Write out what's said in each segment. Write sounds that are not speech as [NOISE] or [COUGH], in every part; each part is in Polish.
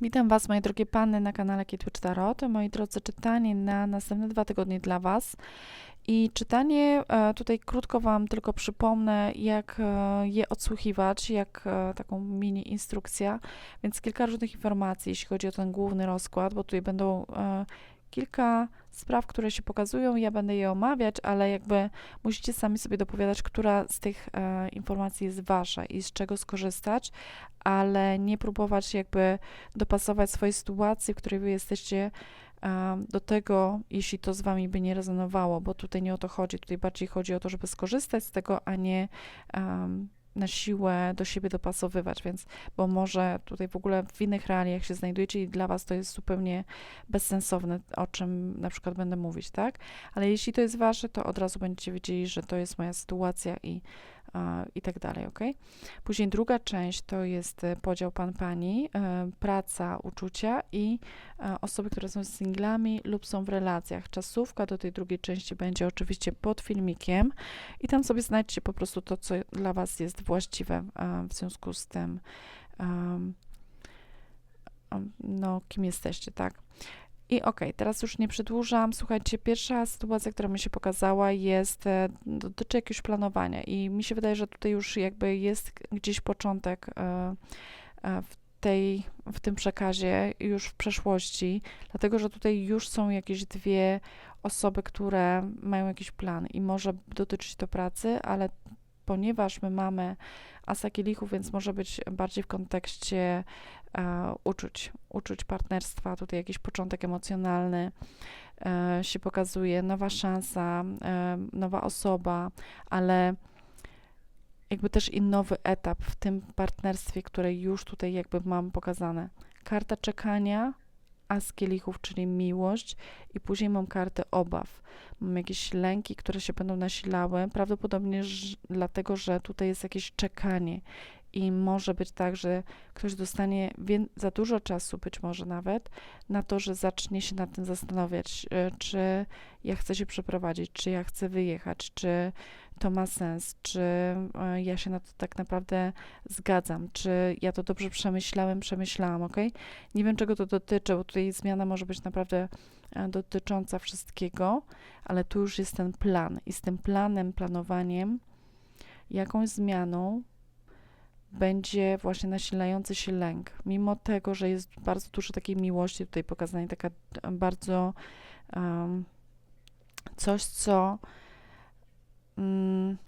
Witam Was, moje drogie panny, na kanale Kitwitch Tarot. Moi drodzy, czytanie na następne dwa tygodnie dla Was. I czytanie, e, tutaj krótko Wam tylko przypomnę, jak e, je odsłuchiwać, jak e, taką mini instrukcja, więc kilka różnych informacji, jeśli chodzi o ten główny rozkład, bo tutaj będą kilka spraw, które się pokazują, ja będę je omawiać, ale jakby musicie sami sobie dopowiadać, która z tych e, informacji jest wasza i z czego skorzystać, ale nie próbować jakby dopasować swojej sytuacji, w której wy jesteście e, do tego, jeśli to z wami by nie rezonowało, bo tutaj nie o to chodzi, tutaj bardziej chodzi o to, żeby skorzystać z tego, a nie na siłę do siebie dopasowywać, więc, bo może tutaj w ogóle w innych realiach się znajdujecie i dla Was to jest zupełnie bezsensowne, o czym na przykład będę mówić, tak? Ale jeśli to jest Wasze, to od razu będziecie wiedzieli, że to jest moja sytuacja i i tak dalej, ok? Później druga część to jest e, podział pan-pani, e, praca, uczucia i e, osoby, które są singlami lub są w relacjach. Czasówka do tej drugiej części będzie oczywiście pod filmikiem i tam sobie znajdźcie po prostu to, co dla Was jest właściwe w związku z tym, no, kim jesteście, tak? I ok, teraz już nie przedłużam. Słuchajcie, pierwsza sytuacja, która mi się pokazała, jest, e, dotyczy jakiegoś planowania i mi się wydaje, że tutaj już jakby jest gdzieś początek e, e, w tej, w tym przekazie już w przeszłości, dlatego że tutaj już są jakieś dwie osoby, które mają jakiś plan i może dotyczyć to pracy, ale ponieważ my mamy asa kielichów, więc może być bardziej w kontekście e, uczuć, uczuć partnerstwa, tutaj jakiś początek emocjonalny e, się pokazuje, nowa szansa, e, nowa osoba, ale jakby też i nowy etap w tym partnerstwie, które już tutaj jakby mam pokazane. Karta czekania, as kielichów, czyli miłość i później mam kartę obaw. Mam jakieś lęki, które się będą nasilały, prawdopodobnie dlatego, że tutaj jest jakieś czekanie i może być tak, że ktoś dostanie za dużo czasu, być może nawet, na to, że zacznie się nad tym zastanawiać, e, czy ja chcę się przeprowadzić, czy ja chcę wyjechać, czy to ma sens, czy e, ja się na to tak naprawdę zgadzam, czy ja to dobrze przemyślałem, przemyślałam, ok? Nie wiem, czego to dotyczy, bo tutaj zmiana może być naprawdę e, dotycząca wszystkiego, ale tu już jest ten plan i z tym planem, planowaniem, jakąś zmianą będzie właśnie nasilający się lęk. Mimo tego, że jest bardzo dużo takiej miłości tutaj pokazanie, taka bardzo um, coś, co um,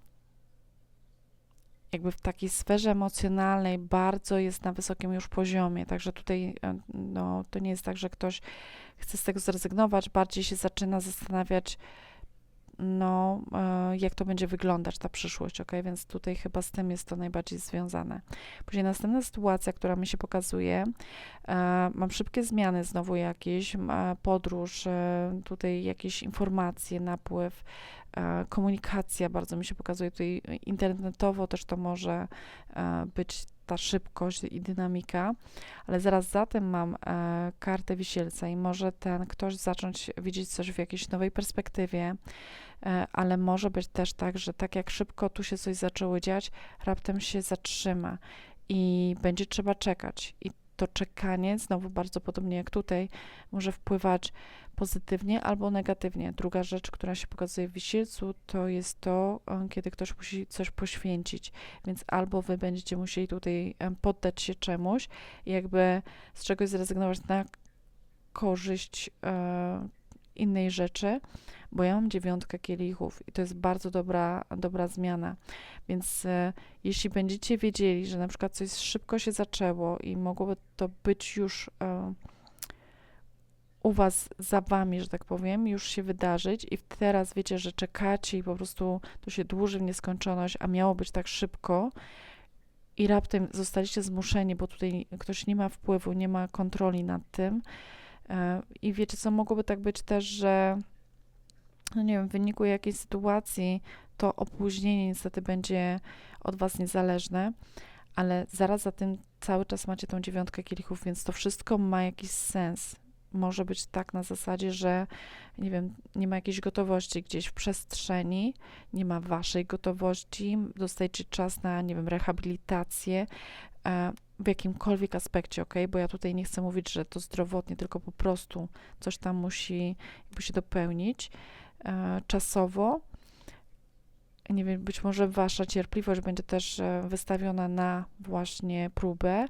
jakby w takiej sferze emocjonalnej bardzo jest na wysokim już poziomie. Także tutaj no, to nie jest tak, że ktoś chce z tego zrezygnować, bardziej się zaczyna zastanawiać, no, e, jak to będzie wyglądać ta przyszłość, ok? Więc tutaj chyba z tym jest to najbardziej związane. Później następna sytuacja, która mi się pokazuje, e, mam szybkie zmiany znowu jakieś, podróż, e, tutaj jakieś informacje, napływ, komunikacja bardzo mi się pokazuje tutaj internetowo też to może być ta szybkość i dynamika, ale zaraz za tym mam e, kartę wisielca i może ten ktoś zacząć widzieć coś w jakiejś nowej perspektywie, e, ale może być też tak, że tak jak szybko tu się coś zaczęło dziać, raptem się zatrzyma i będzie trzeba czekać. I to czekanie, znowu bardzo podobnie jak tutaj, może wpływać pozytywnie albo negatywnie. Druga rzecz, która się pokazuje w wisielcu, to jest to, e, kiedy ktoś musi coś poświęcić. Więc albo wy będziecie musieli tutaj e, poddać się czemuś, jakby z czegoś zrezygnować na korzyść e, innej rzeczy, bo ja mam dziewiątkę kielichów i to jest bardzo dobra, dobra zmiana. Więc e, jeśli będziecie wiedzieli, że na przykład coś szybko się zaczęło i mogłoby to być już e, u Was, za Wami, że tak powiem, już się wydarzyć i teraz wiecie, że czekacie i po prostu to się dłuży w nieskończoność, a miało być tak szybko i raptem zostaliście zmuszeni, bo tutaj ktoś nie ma wpływu, nie ma kontroli nad tym, I wiecie, co mogłoby tak być też, że no nie wiem, w wyniku jakiejś sytuacji to opóźnienie niestety będzie od Was niezależne, ale zaraz za tym cały czas macie tą dziewiątkę kielichów, więc to wszystko ma jakiś sens. Może być tak na zasadzie, że nie wiem, nie ma jakiejś gotowości gdzieś w przestrzeni, nie ma waszej gotowości, dostajecie czas na, nie wiem, rehabilitację, e, w jakimkolwiek aspekcie, ok? Bo ja tutaj nie chcę mówić, że to zdrowotnie, tylko po prostu coś tam musi jakby się dopełnić e, czasowo. Nie wiem, być może wasza cierpliwość będzie też e, wystawiona na właśnie próbę,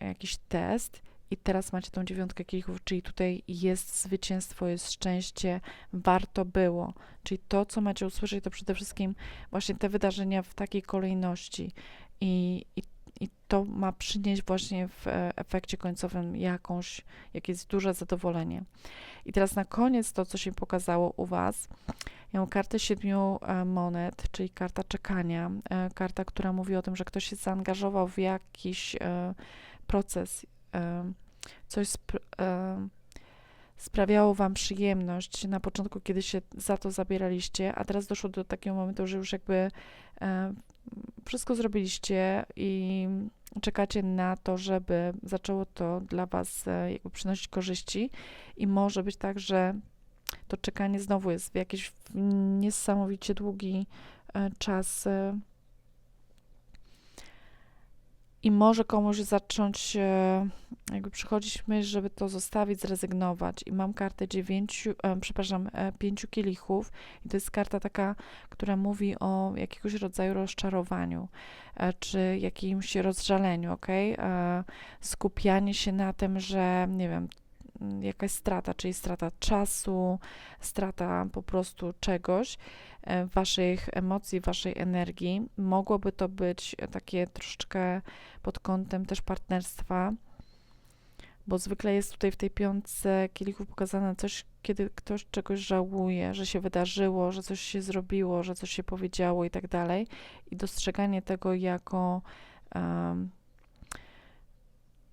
jakiś test. I teraz macie tą dziewiątkę kielichów, czyli tutaj jest zwycięstwo, jest szczęście, warto było. Czyli to, co macie usłyszeć, to przede wszystkim właśnie te wydarzenia w takiej kolejności. I, i i to ma przynieść właśnie w e, efekcie końcowym jakąś, jakieś duże zadowolenie. I teraz na koniec to, co się pokazało u Was, ja mam kartę siedmiu e, monet, czyli karta czekania, e, karta, która mówi o tym, że ktoś się zaangażował w jakiś proces, coś spr sprawiało Wam przyjemność na początku, kiedy się za to zabieraliście, a teraz doszło do takiego momentu, że już jakby wszystko zrobiliście i czekacie na to, żeby zaczęło to dla Was e, jakby przynosić korzyści. I może być tak, że to czekanie znowu jest w jakiś niesamowicie długi e, czas e, i może komuś zacząć jakby przychodzić myśl, żeby to zostawić, zrezygnować. I mam kartę dziewięciu, e, przepraszam, e, pięciu kielichów i to jest karta taka, która mówi o jakiegoś rodzaju rozczarowaniu, e, czy jakimś rozżaleniu, ok? E, skupianie się na tym, że nie wiem, jakaś strata, czyli strata czasu, strata po prostu czegoś, e, waszych emocji, waszej energii. Mogłoby to być takie troszeczkę pod kątem też partnerstwa, bo zwykle jest tutaj w tej piątce kielichów pokazane coś, kiedy ktoś czegoś żałuje, że się wydarzyło, że coś się zrobiło, że coś się powiedziało i tak dalej. I dostrzeganie tego jako um,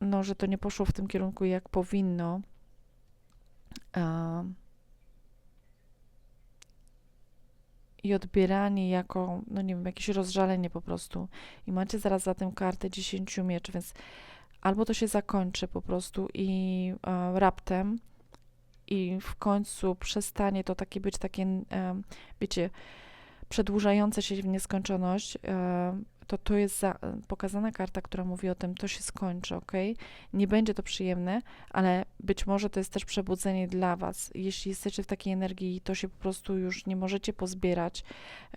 no, że to nie poszło w tym kierunku, jak powinno. I odbieranie jako, no nie wiem, jakieś rozżalenie po prostu. I macie zaraz za tym kartę 10 mieczy, więc albo to się zakończy po prostu i e, raptem i w końcu przestanie to takie być takie, e, wiecie, przedłużające się w nieskończoność, e, to to jest za, pokazana karta, która mówi o tym, to się skończy, ok? Nie będzie to przyjemne, ale być może to jest też przebudzenie dla Was. Jeśli jesteście w takiej energii, to się po prostu już nie możecie pozbierać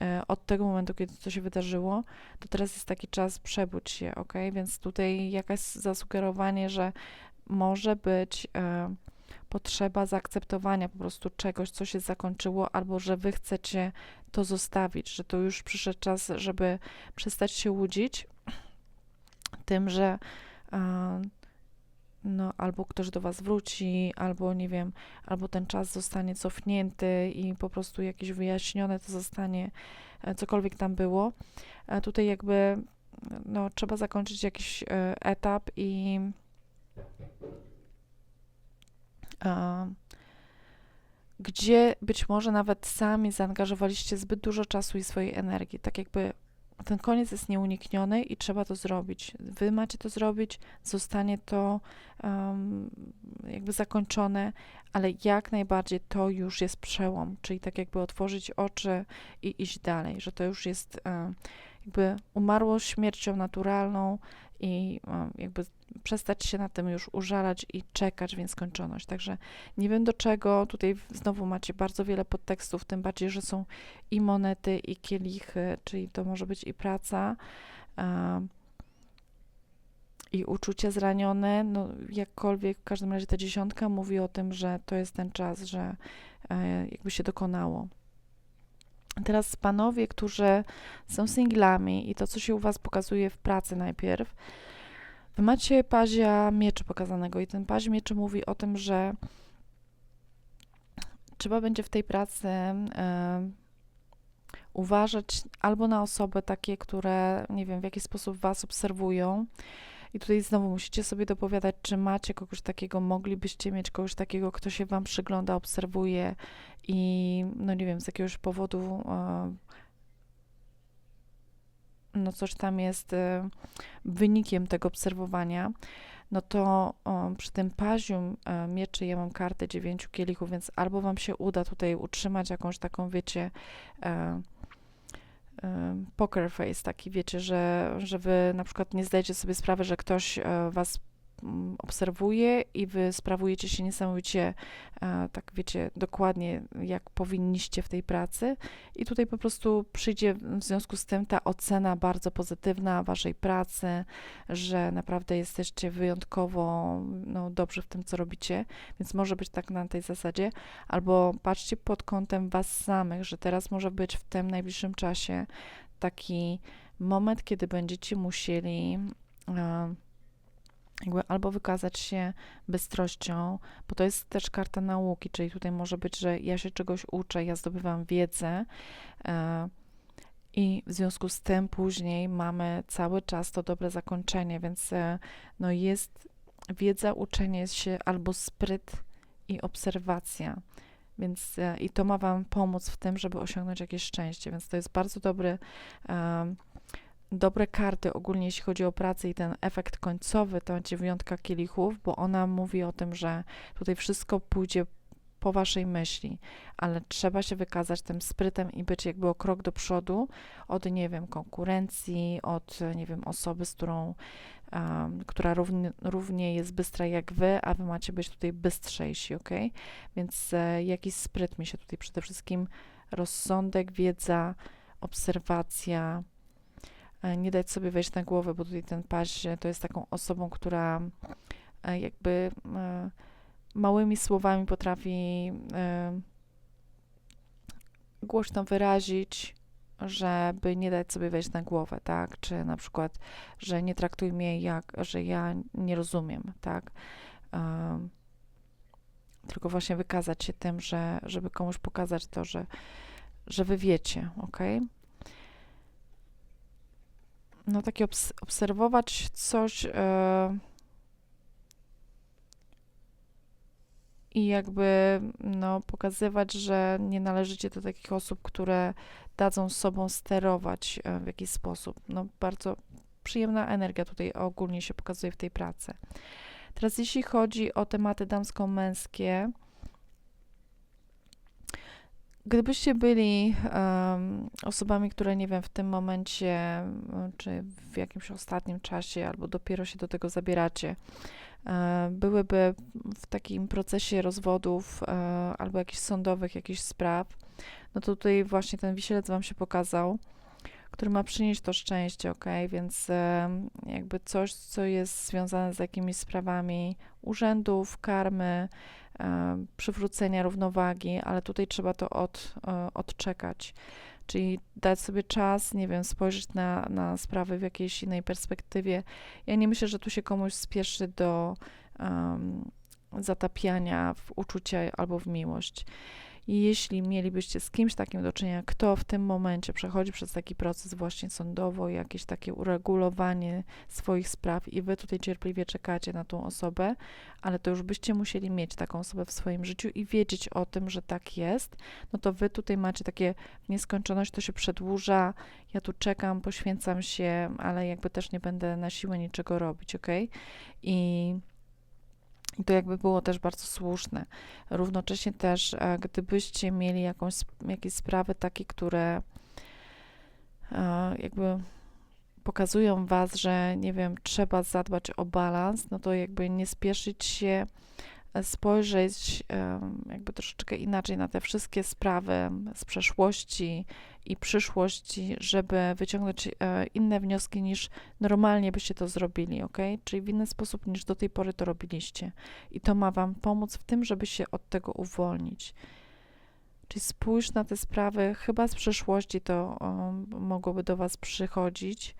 e, od tego momentu, kiedy to się wydarzyło, to teraz jest taki czas przebudź się, ok? Więc tutaj jakaś zasugerowanie, że może być. E, potrzeba zaakceptowania po prostu czegoś, co się zakończyło, albo że wy chcecie to zostawić, że to już przyszedł czas, żeby przestać się łudzić [CLEARS THROAT] tym, że no, albo ktoś do was wróci, albo nie wiem, albo ten czas zostanie cofnięty i po prostu jakieś wyjaśnione to zostanie, e, cokolwiek tam było. E, tutaj jakby no, trzeba zakończyć jakiś e, etap i gdzie być może nawet sami zaangażowaliście zbyt dużo czasu i swojej energii. Tak jakby ten koniec jest nieunikniony i trzeba to zrobić. Wy macie to zrobić, zostanie to um, jakby zakończone, ale jak najbardziej to już jest przełom, czyli tak jakby otworzyć oczy i iść dalej, że to już jest um, jakby umarło śmiercią naturalną i um, jakby przestać się na tym już użalać i czekać w nieskończoność. Także nie wiem do czego, tutaj znowu macie bardzo wiele podtekstów, tym bardziej, że są i monety, i kielichy, czyli to może być i praca, i uczucie zranione, no jakkolwiek, w każdym razie ta dziesiątka mówi o tym, że to jest ten czas, że e, jakby się dokonało. Teraz panowie, którzy są singlami i to, co się u Was pokazuje w pracy najpierw, Wy macie pazia mieczy pokazanego i ten paź mieczy mówi o tym, że trzeba będzie w tej pracy y, uważać albo na osoby takie, które nie wiem, w jaki sposób Was obserwują. I tutaj znowu musicie sobie dopowiadać, czy macie kogoś takiego, moglibyście mieć kogoś takiego, kto się Wam przygląda, obserwuje i no nie wiem, z jakiegoś powodu y, no coś tam jest y, wynikiem tego obserwowania, no to o, przy tym pazium e, mieczy ja mam kartę dziewięciu kielichów, więc albo wam się uda tutaj utrzymać jakąś taką, wiecie, e, poker face, taki wiecie, że, że wy na przykład nie zdajecie sobie sprawy, że ktoś e, was obserwuje i wy sprawujecie się niesamowicie, e, tak wiecie, dokładnie jak powinniście w tej pracy. I tutaj po prostu przyjdzie w związku z tym ta ocena bardzo pozytywna waszej pracy, że naprawdę jesteście wyjątkowo no, dobrzy w tym, co robicie, więc może być tak na tej zasadzie, albo patrzcie pod kątem was samych, że teraz może być w tym najbliższym czasie taki moment, kiedy będziecie musieli e, jakby albo wykazać się bystrością, bo to jest też karta nauki, czyli tutaj może być, że ja się czegoś uczę, ja zdobywam wiedzę e, i w związku z tym później mamy cały czas to dobre zakończenie, więc e, no jest wiedza, uczenie się albo spryt i obserwacja. Więc e, i to ma Wam pomóc w tym, żeby osiągnąć jakieś szczęście. Więc to jest bardzo dobry, dobre karty ogólnie, jeśli chodzi o pracę i ten efekt końcowy, to dziewiątka kielichów, bo ona mówi o tym, że tutaj wszystko pójdzie po waszej myśli, ale trzeba się wykazać tym sprytem i być jakby o krok do przodu od, nie wiem, konkurencji, od, nie wiem, osoby, z którą um, która równie, równie jest bystra jak wy, a wy macie być tutaj bystrzejsi, ok? Więc e, jakiś spryt mi się tutaj przede wszystkim rozsądek, wiedza, obserwacja, nie dać sobie wejść na głowę, bo tutaj ten paź to jest taką osobą, która e, jakby e, małymi słowami potrafi e, głośno wyrazić żeby nie dać sobie wejść na głowę, tak? Czy na przykład, że nie traktuj mnie jak, że ja nie rozumiem, tak? Tylko właśnie wykazać się tym, że, żeby komuś pokazać to, że, że wy wiecie, ok? No takie obs obserwować coś, e, i jakby no, pokazywać, że nie należycie do takich osób, które dadzą sobą sterować e, w jakiś sposób. No, bardzo przyjemna energia tutaj ogólnie się pokazuje w tej pracy. Teraz jeśli chodzi o tematy damsko-męskie, Gdybyście byli um, osobami, które nie wiem, w tym momencie, czy w jakimś ostatnim czasie, albo dopiero się do tego zabieracie, E, byłyby w takim procesie rozwodów e, albo jakichś sądowych, jakichś spraw, no to tutaj właśnie ten wisielec Wam się pokazał, który ma przynieść to szczęście, ok? Więc e, jakby coś, co jest związane z jakimiś sprawami urzędów, karmy, przywrócenia równowagi, ale tutaj trzeba to od, odczekać. Czyli dać sobie czas, nie wiem, spojrzeć na, na sprawy w jakiejś innej perspektywie. Ja nie myślę, że tu się komuś spieszy do um, zatapiania w uczucia albo w miłość. I jeśli mielibyście z kimś takim do czynienia, kto w tym momencie przechodzi przez taki proces właśnie sądowo, jakieś takie uregulowanie swoich spraw i wy tutaj cierpliwie czekacie na tą osobę, ale to już byście musieli mieć taką osobę w swoim życiu i wiedzieć o tym, że tak jest, no to wy tutaj macie takie nieskończoność, to się przedłuża, ja tu czekam, poświęcam się, ale jakby też nie będę na siłę niczego robić, ok? I i to jakby było też bardzo słuszne. Równocześnie też, e, gdybyście mieli jakąś, jakieś sprawy takie, które e, jakby pokazują was, że nie wiem, trzeba zadbać o balans, no to jakby nie spieszyć się spojrzeć jakby troszeczkę inaczej na te wszystkie sprawy z przeszłości i przyszłości, żeby wyciągnąć e, inne wnioski niż normalnie byście to zrobili, ok? Czyli w inny sposób niż do tej pory to robiliście. I to ma Wam pomóc w tym, żeby się od tego uwolnić. Czyli spójrz na te sprawy, chyba z przeszłości to mogłoby do Was przychodzić,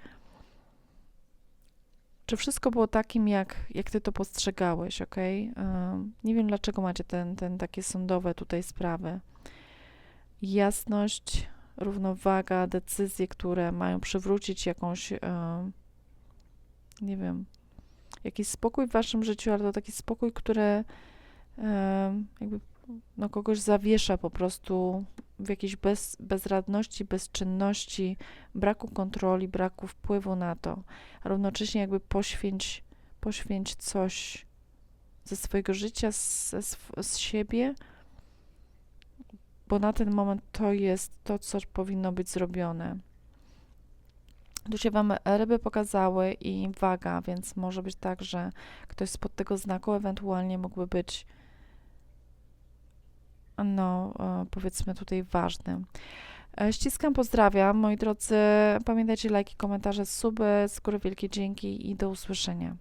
czy wszystko było takim, jak, jak ty to postrzegałeś, ok? Nie wiem, dlaczego macie ten, ten takie sądowe tutaj sprawy. Jasność, równowaga, decyzje, które mają przywrócić jakąś, nie wiem, jakiś spokój w waszym życiu, ale to taki spokój, który jakby no, kogoś zawiesza po prostu w jakiejś bez, bezradności, bezczynności, braku kontroli, braku wpływu na to. A równocześnie jakby poświęć, poświęć coś ze swojego życia, z, z siebie, bo na ten moment to jest to, co powinno być zrobione. Tu się Wam ryby pokazały i waga, więc może być tak, że ktoś spod tego znaku ewentualnie mógłby być, no, e, powiedzmy tutaj ważny. E, ściskam, pozdrawiam. Moi drodzy, pamiętajcie lajki, komentarze, suby, z góry wielkie dzięki i do usłyszenia.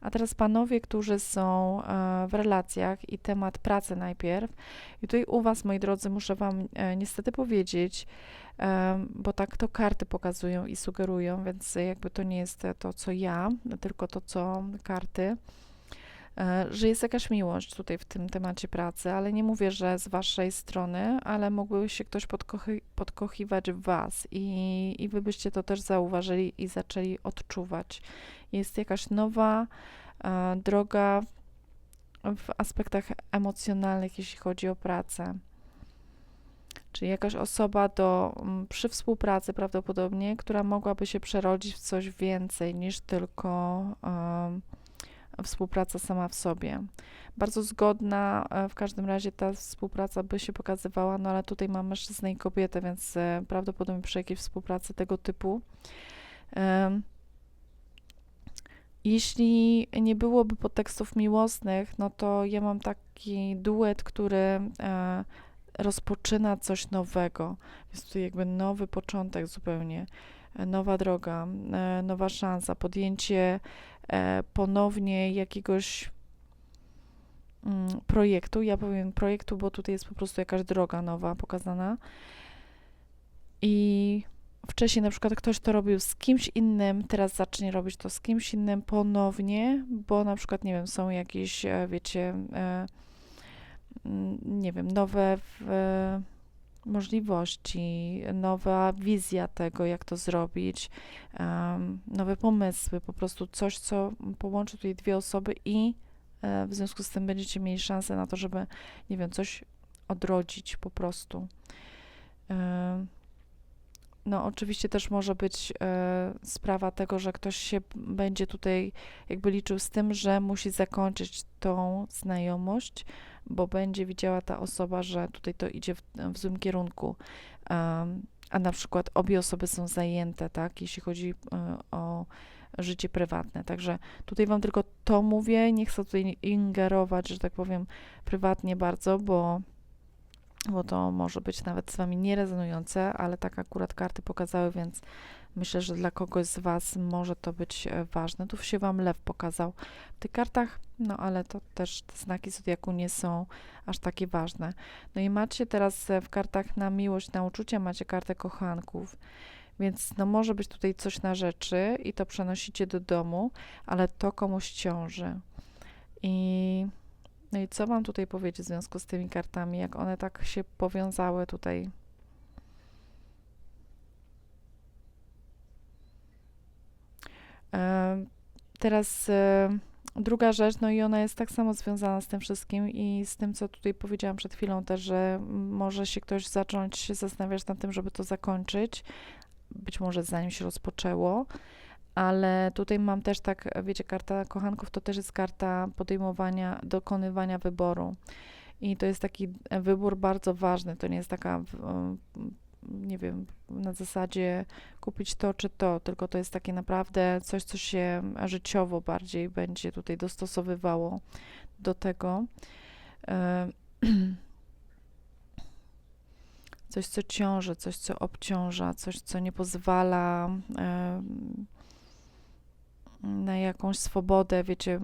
A teraz panowie, którzy są e, w relacjach i temat pracy najpierw. I tutaj u Was, moi drodzy, muszę Wam niestety powiedzieć, bo tak to karty pokazują i sugerują, więc jakby to nie jest to, co ja, tylko to, co karty, że jest jakaś miłość tutaj w tym temacie pracy, ale nie mówię, że z waszej strony, ale mógłby się ktoś podkochi podkochiwać w was i, i wy byście to też zauważyli i zaczęli odczuwać. Jest jakaś nowa e, droga w aspektach emocjonalnych, jeśli chodzi o pracę czyli jakaś osoba do, mm, przy współpracy prawdopodobnie, która mogłaby się przerodzić w coś więcej niż tylko um, współpraca sama w sobie. Bardzo zgodna, e, w każdym razie ta współpraca by się pokazywała, no ale tutaj mam mężczyznę i kobietę, więc e, prawdopodobnie przy jakiejś współpracy tego typu. Jeśli nie byłoby podtekstów miłosnych, no to ja mam taki duet, który e, rozpoczyna coś nowego. Jest tutaj jakby nowy początek zupełnie, nowa droga, nowa szansa, podjęcie ponownie jakiegoś mm, projektu. Ja powiem projektu, bo tutaj jest po prostu jakaś droga nowa pokazana. I wcześniej na przykład ktoś to robił z kimś innym, teraz zacznie robić to z kimś innym ponownie, bo na przykład, nie wiem, są jakieś, wiecie, Mm, nie wiem, nowe możliwości, nowa wizja tego, jak to zrobić, nowe pomysły, po prostu coś, co połączy tutaj dwie osoby i e, w związku z tym będziecie mieli szansę na to, żeby, nie wiem, coś odrodzić po prostu. No, oczywiście też może być e, sprawa tego, że ktoś się będzie tutaj jakby liczył z tym, że musi zakończyć tą znajomość, bo będzie widziała ta osoba, że tutaj to idzie w, w złym kierunku. Um, a na przykład obie osoby są zajęte, tak, jeśli chodzi e, o życie prywatne. Także tutaj Wam tylko to mówię, nie chcę tutaj ingerować, że tak powiem, prywatnie bardzo, bo bo to może być nawet z Wami nierezonujące, ale tak akurat karty pokazały, więc myślę, że dla kogoś z Was może to być e, ważne. Tu się Wam lew pokazał w tych kartach, no ale to też te znaki zodiaku nie są aż takie ważne. No i macie teraz e, w kartach na miłość, na uczucia, macie kartę kochanków. Więc no może być tutaj coś na rzeczy i to przenosicie do domu, ale to komuś ciąży. I no i co Wam tutaj powiedzieć w związku z tymi kartami, jak one tak się powiązały tutaj? Teraz e, druga rzecz, no i ona jest tak samo związana z tym wszystkim i z tym, co tutaj powiedziałam przed chwilą też, że może się ktoś zacząć zastanawiać nad tym, żeby to zakończyć, być może zanim się rozpoczęło, ale tutaj mam też tak, wiecie, karta kochanków to też jest karta podejmowania, dokonywania wyboru. I to jest taki wybór bardzo ważny. To nie jest taka, nie wiem, na zasadzie kupić to czy to, tylko to jest takie naprawdę coś, co się życiowo bardziej będzie tutaj dostosowywało do tego. [CLEARS THROAT] Coś, co ciąży, coś, co obciąża, coś, co nie pozwala na jakąś swobodę, wiecie.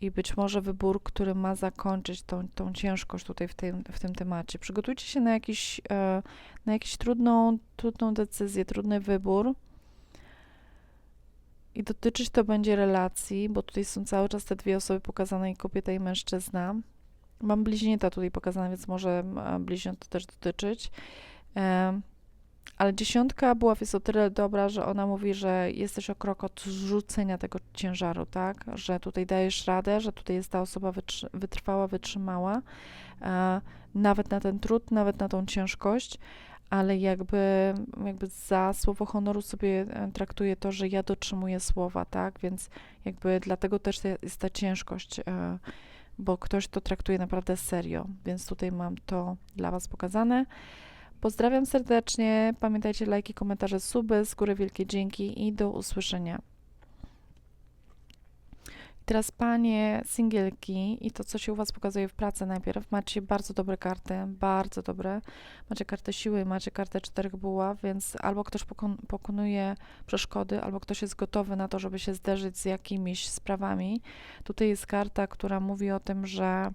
I być może wybór, który ma zakończyć tą, tą ciężkość tutaj w tym, w tym temacie. Przygotujcie się na, jakiś, e, na jakąś trudną, trudną decyzję, trudny wybór. I dotyczyć to będzie relacji, bo tutaj są cały czas te dwie osoby pokazane, i kobieta, i mężczyzna. Mam bliźnięta tutaj pokazane, więc może bliźniąt to też dotyczyć. Ale dziesiątka była jest o tyle dobra, że ona mówi, że jesteś o krok od zrzucenia tego ciężaru, tak? Że tutaj dajesz radę, że tutaj jest ta osoba wytrwała, wytrzymała, e, nawet na ten trud, nawet na tą ciężkość, ale jakby, jakby za słowo honoru sobie e, traktuje to, że ja dotrzymuję słowa, tak? Więc jakby dlatego też jest ta ciężkość, e, bo ktoś to traktuje naprawdę serio, więc tutaj mam to dla Was pokazane. Pozdrawiam serdecznie. Pamiętajcie lajki, komentarze, suby. Z góry wielkie dzięki i do usłyszenia. Teraz panie singielki i to, co się u Was pokazuje w pracy najpierw, macie bardzo dobre karty, bardzo dobre. Macie kartę siły, macie kartę czterech buław, więc albo ktoś pokon pokonuje przeszkody, albo ktoś jest gotowy na to, żeby się zderzyć z jakimiś sprawami. Tutaj jest karta, która mówi o tym, że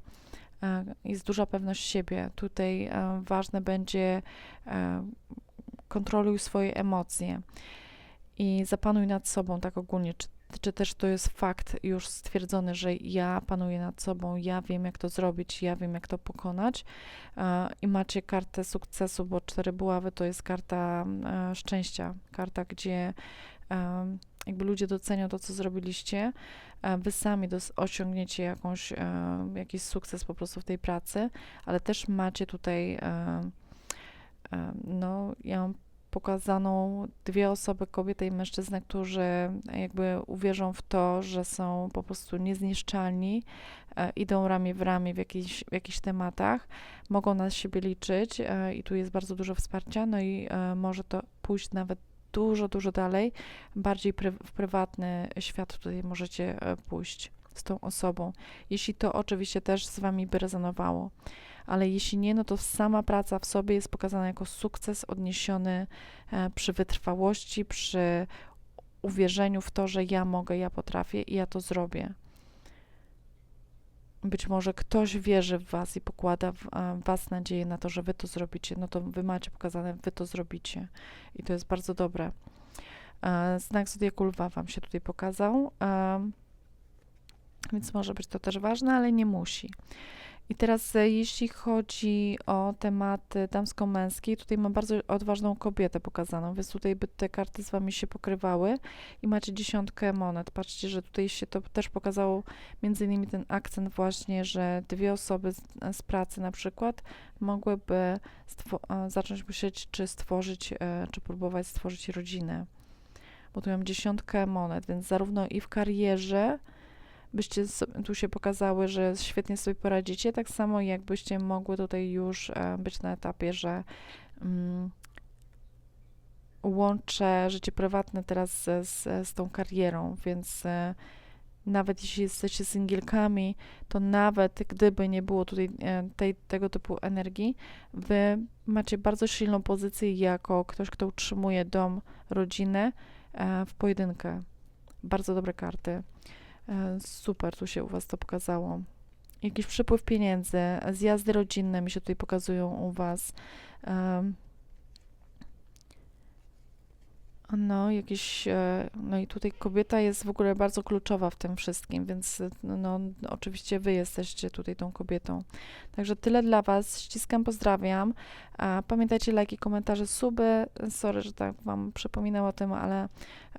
jest duża pewność siebie. Tutaj e, ważne będzie e, kontroluj swoje emocje i zapanuj nad sobą, tak ogólnie, czy czy też to jest fakt już stwierdzony, że ja panuję nad sobą, ja wiem, jak to zrobić, ja wiem, jak to pokonać? E, i macie kartę sukcesu, bo cztery buławy to jest karta e, szczęścia, karta, gdzie e, jakby ludzie docenią to, co zrobiliście, wy sami osiągniecie jakąś, jakiś sukces po prostu w tej pracy, ale też macie tutaj, no, ja mam pokazaną dwie osoby, kobietę i mężczyznę, którzy jakby uwierzą w to, że są po prostu niezniszczalni, e, idą ramię w ramię w, jakichś, w jakichś tematach, mogą na siebie liczyć e, i tu jest bardzo dużo wsparcia, no i e, może to pójść nawet dużo, dużo dalej, bardziej pry, w prywatny świat tutaj możecie e, pójść z tą osobą, jeśli to oczywiście też z Wami by rezonowało ale jeśli nie, no to sama praca w sobie jest pokazana jako sukces odniesiony e, przy wytrwałości, przy uwierzeniu w to, że ja mogę, ja potrafię i ja to zrobię. Być może ktoś wierzy w Was i pokłada w Was nadzieję na to, że Wy to zrobicie, no to Wy macie pokazane, Wy to zrobicie. I to jest bardzo dobre. E, znak Zodiaku Lwa Wam się tutaj pokazał, więc może być to też ważne, ale nie musi. I teraz, e, jeśli chodzi o tematy damsko-męskie, tutaj mam bardzo odważną kobietę pokazaną, więc tutaj by te karty z Wami się pokrywały i macie dziesiątkę monet. Patrzcie, że tutaj się to też pokazało między innymi ten akcent właśnie, że dwie osoby z, z pracy na przykład mogłyby e, zacząć myśleć, czy stworzyć, e, czy próbować stworzyć rodzinę. Bo tu mam dziesiątkę monet, więc zarówno i w karierze, byście tu się pokazały, że świetnie sobie poradzicie, tak samo jakbyście mogły tutaj już e, być na etapie, że um, łączę życie prywatne teraz z, z, z tą karierą, więc e, nawet jeśli jesteście singielkami, to nawet gdyby nie było tutaj e, tej, tego typu energii, wy macie bardzo silną pozycję jako ktoś, kto utrzymuje dom, rodzinę w pojedynkę. Bardzo dobre karty. E, super, tu się u Was to pokazało. Jakiś przepływ pieniędzy, zjazdy rodzinne mi się tutaj pokazują u Was. No, jakieś, e, no i tutaj kobieta jest w ogóle bardzo kluczowa w tym wszystkim, więc no, no, oczywiście wy jesteście tutaj tą kobietą. Także tyle dla was, ściskam, pozdrawiam. Pamiętajcie lajki, komentarze, suby. Sorry, że tak wam przypominam o tym, ale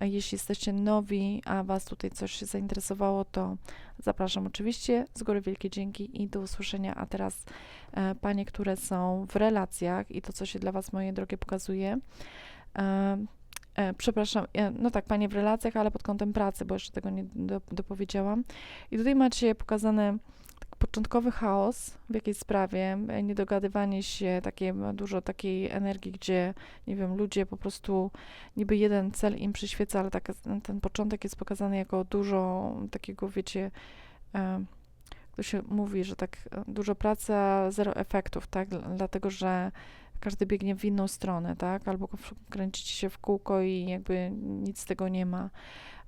jeśli jesteście nowi, a was tutaj coś się zainteresowało, to zapraszam oczywiście. Z góry wielkie dzięki i do usłyszenia. A teraz e, panie, które są w relacjach i to, co się dla was, moje drogie, pokazuje. E, E, przepraszam, e, no tak, panie w relacjach, ale pod kątem pracy, bo jeszcze tego nie do, dopowiedziałam. I tutaj macie pokazane tak początkowy chaos w jakiejś sprawie, e, niedogadywanie się, takie dużo takiej energii, gdzie, nie wiem, ludzie po prostu niby jeden cel im przyświeca, ale tak, ten początek jest pokazany jako dużo takiego, wiecie, to się mówi, że tak dużo pracy, a zero efektów, tak? Dlatego, że każdy biegnie w inną stronę, tak? Albo kręcicie się w kółko i jakby nic z tego nie ma.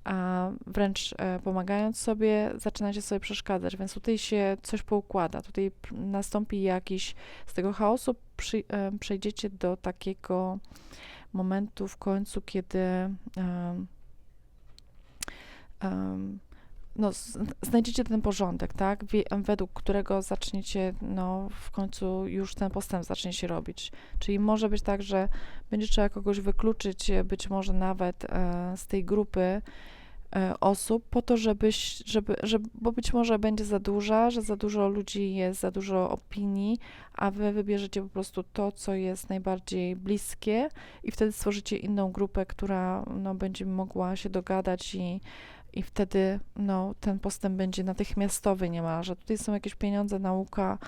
A wręcz e, pomagając sobie, zaczynacie sobie przeszkadzać, więc tutaj się coś poukłada. Tutaj nastąpi jakiś z tego chaosu, przy, e, przejdziecie do takiego momentu w końcu, kiedy. No, znajdziecie ten porządek, tak, według którego zaczniecie, no, w końcu już ten postęp zacznie się robić. Czyli może być tak, że będzie trzeba kogoś wykluczyć, być może nawet e, z tej grupy e, osób, po to, żebyś, żeby, żeby, bo być może będzie za duża, że za dużo ludzi jest, za dużo opinii, a wy wybierzecie po prostu to, co jest najbardziej bliskie i wtedy stworzycie inną grupę, która, no, będzie mogła się dogadać i i wtedy no, ten postęp będzie natychmiastowy niemalże. Tutaj są jakieś pieniądze, nauka,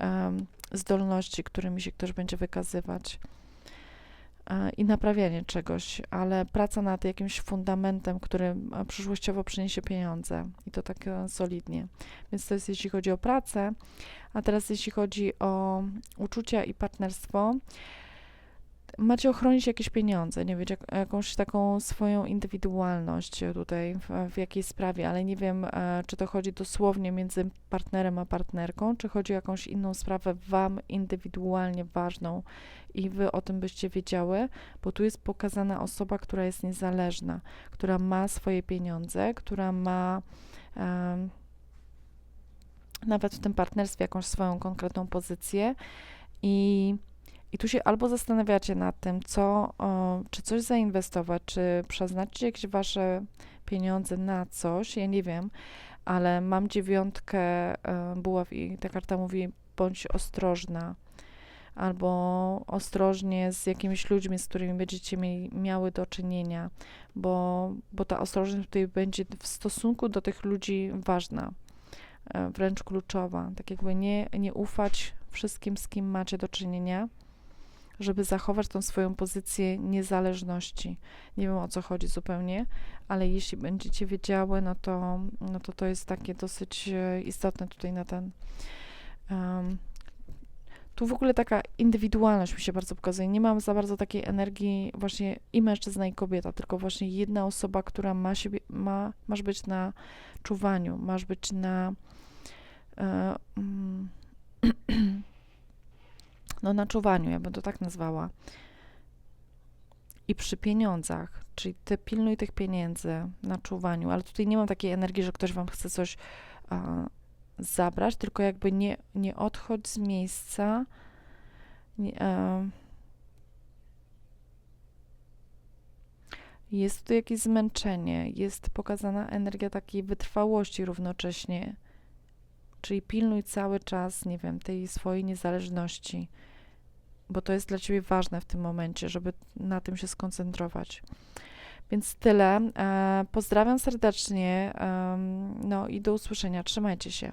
um, zdolności, którymi się ktoś będzie wykazywać. e, i naprawianie czegoś, ale praca nad jakimś fundamentem, który e, przyszłościowo przyniesie pieniądze i to tak solidnie. Więc to jest jeśli chodzi o pracę, a teraz jeśli chodzi o uczucia i partnerstwo, macie ochronić jakieś pieniądze, nie wiem, jak, jakąś taką swoją indywidualność tutaj w, w jakiejś sprawie, ale nie wiem, e, czy to chodzi dosłownie między partnerem a partnerką, czy chodzi o jakąś inną sprawę wam indywidualnie ważną i wy o tym byście wiedziały, bo tu jest pokazana osoba, która jest niezależna, która ma swoje pieniądze, która ma e, nawet w tym partnerstwie jakąś swoją konkretną pozycję i i tu się albo zastanawiacie nad tym, co, o, czy coś zainwestować, czy przeznaczyć jakieś wasze pieniądze na coś, ja nie wiem, ale mam dziewiątkę buław i ta karta mówi bądź ostrożna, albo ostrożnie z jakimiś ludźmi, z którymi będziecie mieli, miały do czynienia, bo, bo ta ostrożność tutaj będzie w stosunku do tych ludzi ważna, e, wręcz kluczowa. Tak jakby nie, nie ufać wszystkim, z kim macie do czynienia, żeby zachować tą swoją pozycję niezależności. Nie wiem o co chodzi zupełnie, ale jeśli będziecie wiedziały, no to no to, to jest takie dosyć e, istotne tutaj na ten. Um, tu w ogóle taka indywidualność mi się bardzo pokazuje. Nie mam za bardzo takiej energii właśnie i mężczyzna, i kobieta, tylko właśnie jedna osoba, która ma siebie, ma, masz być na czuwaniu, masz być na. Mm, [CLEARS THROAT] no na czuwaniu, ja bym to tak nazwała. I przy pieniądzach, czyli ty pilnuj tych pieniędzy na czuwaniu, ale tutaj nie mam takiej energii, że ktoś wam chce coś a, zabrać, tylko jakby nie, nie odchodź z miejsca. Nie, a, jest tu jakieś zmęczenie, jest pokazana energia takiej wytrwałości równocześnie. Czyli pilnuj cały czas, nie wiem, tej swojej niezależności bo to jest dla Ciebie ważne w tym momencie, żeby na tym się skoncentrować. Więc tyle. E, pozdrawiam serdecznie. No i do usłyszenia. Trzymajcie się.